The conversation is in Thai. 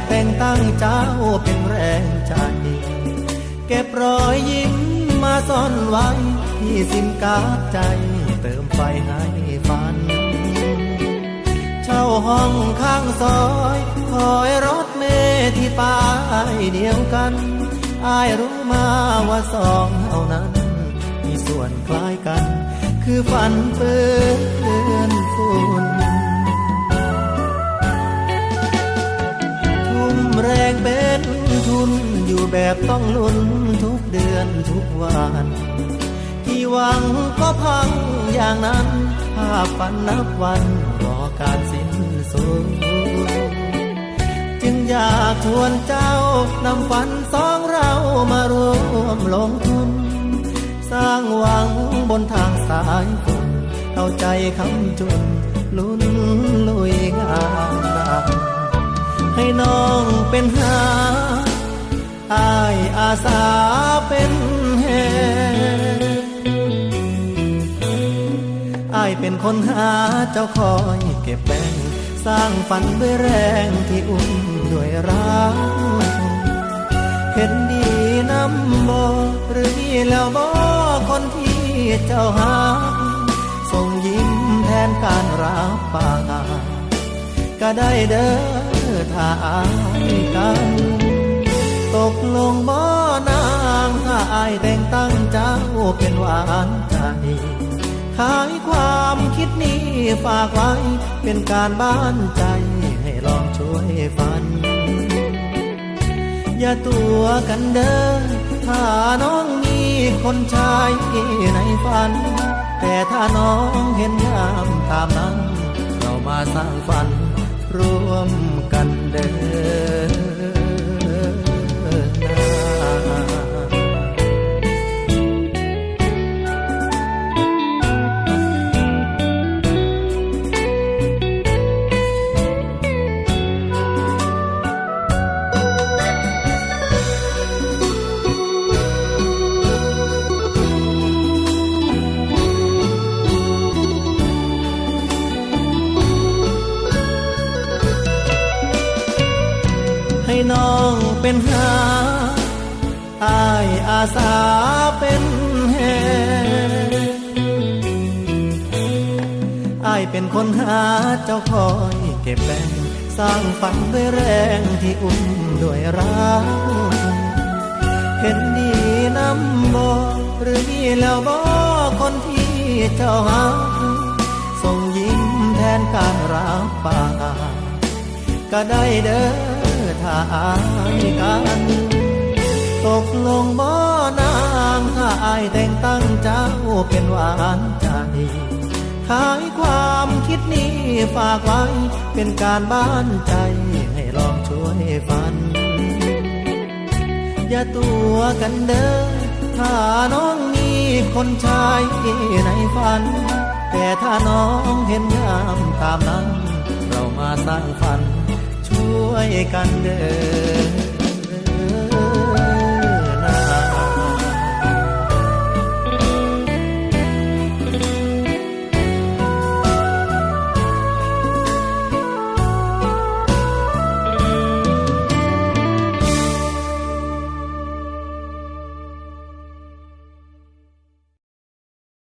บแต่งตั้งเจ้าเป็นแรงใจ เก็บรอยยิ้มมาซ่อนไว้ที่สิมกาดใจ เติมไฟให้ฝัน เช่าห้องข้างซอยคอยรถเมลที่ป้ายเดียวกันอายรู้มาว่าสองเท่านั้น มีส่วนคล้ายกัน คือฝันเปื้อ แบบต้องลุ้นทุกเดือนทุกวันที่หวังก็พังอย่างนั้นภาพฝันนับวันรอการสิ้นสุดจึงอยากชวนเจ้านำฝันสองเรามารวมลงทุน สร้างหวังบนทางสายฝนเอาใจคำจุนลุ้นลุยงานให้น้องเป็นหา อายอาสาเป็นแหอายเป็นคนหาเจ้าคอยเก็บแบ่งสร้างฝันด้วยแรงที่อุ้มด้วยรักเห็นดีน้ำบ่หรือมีแล้วบ่คนที่เจ้าหาส่งยิ้มแทนการรับปากก็ได้เด้อถ้าอายกัน กลงบ่นางถ้าอายแต่งตั้งเจ้าเป็นหวานใจขายความคิดนี้ฝากไว้ เป็นการบ้านใจให้ลองช่วยฝัน อย่าตัวกันเด้อถ้าน้องมีคนชายในฝัน แต่ถ้าน้องเห็นยามตามนั้น เรามาสร้างฝันร่วมกันเด้อ น้องเป็นหาอายอาสาเป็นแหอายเป็นคนหาเจ้าคอยเก็บแบ่งสร้างฝันด้วยแรงที่อุ้มด้วยรักเห็นดีน้ำบ่หรือมีแล้วบ่คนที่เจ้าหาส่งยิ้มแทนการรับปากก็ได้เด้อ อายกัน ตกลงบ่นางถ้าอายแต่งตั้งเจ้าเป็นหวานใจ ขายความคิดนี้ฝากไว้เป็นการบ้านใจให้ลองช่วยฝัน อย่าตัวกันเด้อถ้าน้องมีคนชายในฝัน แต่ถ้าน้องเห็นยามตามนั้น เรามาสร้างฝัน วยกันเด้อ